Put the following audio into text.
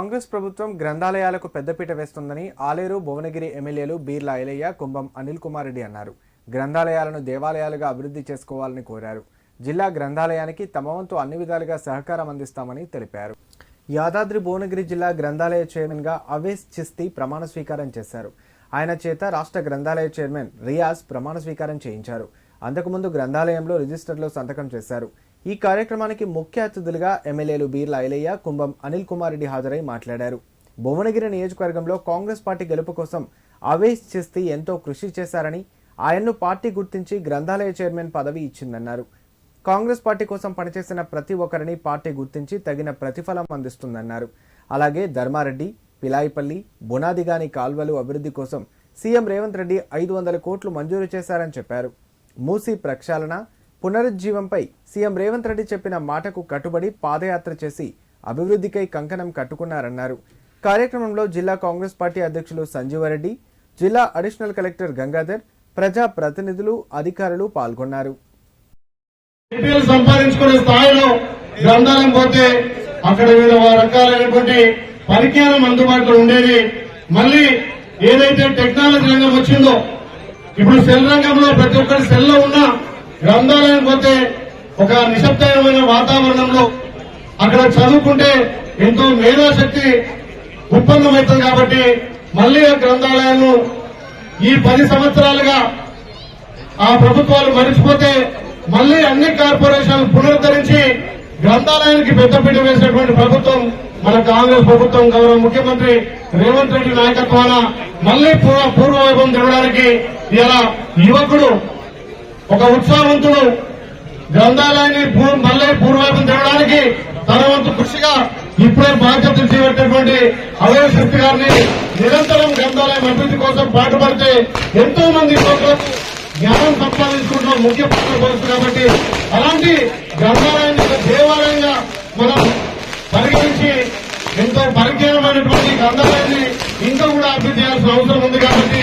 కాంగ్రెస్ ప్రభుత్వం గ్రంథాలయాలకు పెద్దపీట వేస్తుందని ఆలేరు భువనగిరి ఎమ్మెల్యేలు బీర్లా ఐలయ్య కుంభం అనిల్ కుమార్ రెడ్డి అన్నారు. గ్రంథాలయాలను దేవాలయాలుగా అభివృద్ధి చేసుకోవాలని కోరారు. జిల్లా గ్రంథాలయానికి తమ వంతు అన్ని విధాలుగా సహకారం అందిస్తామని తెలిపారు. యాదాద్రి భువనగిరి జిల్లా గ్రంథాలయ చైర్మన్గా అవేస్ చిస్తి ప్రమాణ స్వీకారం చేశారు. ఆయన చేత రాష్ట్ర గ్రంథాలయ చైర్మన్ రియాజ్ ప్రమాణ స్వీకారం చేయించారు. అంతకుముందు గ్రంథాలయంలో రిజిస్టర్లో సంతకం చేశారు. ఈ కార్యక్రమానికి ముఖ్య అతిథులుగా ఎమ్మెల్యేలు బీర్ల ఐలయ్య కుంభం అనిల్ కుమార్ రెడ్డి హాజరై మాట్లాడారు. భువనగిరి నియోజకవర్గంలో కాంగ్రెస్ పార్టీ గెలుపు కోసం అవేష్ చేస్తే ఎంతో కృషి చేశారని ఆయన్ను పార్టీ గుర్తించి గ్రంథాలయ చైర్మన్ పదవి ఇచ్చిందన్నారు. కాంగ్రెస్ పార్టీ కోసం పనిచేసిన ప్రతి ఒక్కరిని పార్టీ గుర్తించి తగిన ప్రతిఫలం అందిస్తుందన్నారు. అలాగే ధర్మారెడ్డి పిలాయిపల్లి బునాదిగాని కాల్వలు అభివృద్ధి కోసం సీఎం రేవంత్ రెడ్డి ఐదు వందల కోట్లు మంజూరు చేశారని చెప్పారు. మూసీ ప్రక్షాళన పునరుజ్జీవంపై సీఎం రేవంత్ రెడ్డి చెప్పిన మాటకు కట్టుబడి పాదయాత్ర చేసి అభివృద్ధికై కంకణం కట్టుకున్నారన్నారు. కార్యక్రమంలో జిల్లా కాంగ్రెస్ పార్టీ అధ్యక్షులు సంజీవరెడ్డి జిల్లా అడిషనల్ కలెక్టర్ గంగాధర్ ప్రజా ప్రతినిధులు అధికారులు పాల్గొన్నారు. సంపాదించుకునే స్థాయిలో గ్రంథాలయం పోతే అక్కడ వివిధ రకాలైనటువంటి పరిజ్ఞానం అందుబాటులో ఉండేది. మళ్ళీ ఏదైతే టెక్నాలజీ రంగం వచ్చిందో ఇప్పుడు సెల్ రంగంలో ప్రతి ఒక్కరి సెల్లో ఉన్న గ్రంథాలయం పోతే ఒక నిశ్శబ్దమైన వాతావరణంలో అక్కడ చదువుకుంటే ఎంతో మేధాశక్తి ఉత్పన్నమవుతుంది కాబట్టి మళ్ళీ ఆ గ్రంథాలయాలను ఈ పది సంవత్సరాలుగా ఆ ప్రభుత్వాలు మరిచిపోతే మళ్ళీ అన్ని కార్పొరేషన్లు పునరుద్ధరించి గ్రంథాలయానికి పెద్దపీట వేసినటువంటి ప్రభుత్వం మన కాంగ్రెస్ ప్రభుత్వం గౌరవ ముఖ్యమంత్రి రేవంత్ రెడ్డి నాయకత్వాన మళ్ళీ పూర్వ- పూర్వవైభవం తిరగడానికి ఇలా యువకుడు ఒక ఉత్సాహవంతుడు గ్రంథాలయాన్ని పూ- మళ్ళీ పూర్వవైపు తెరవడానికి తన వంతు కృషిగా ఇప్పుడే బాధ్యతలు చేపట్టినటువంటి అవయ శక్తి గారిని నిరంతరం గ్రంథాలయం అభివృద్ధి కోసం పాటుపడితే ఎంతో మంది యువకులకు జ్ఞానం సంపాదించుకుంటున్న ముఖ్య పాత్ర పోతుంది కాబట్టి అలాంటి గ్రంథాలయాన్ని దేవాలయంగా మనం పరిగణించి ఎంతో పరిజ్ఞానమైనటువంటి గ్రంథాలయాన్ని ఇంకా కూడా అభివృద్ధి చేయాల్సిన అవసరం ఉంది కాబట్టి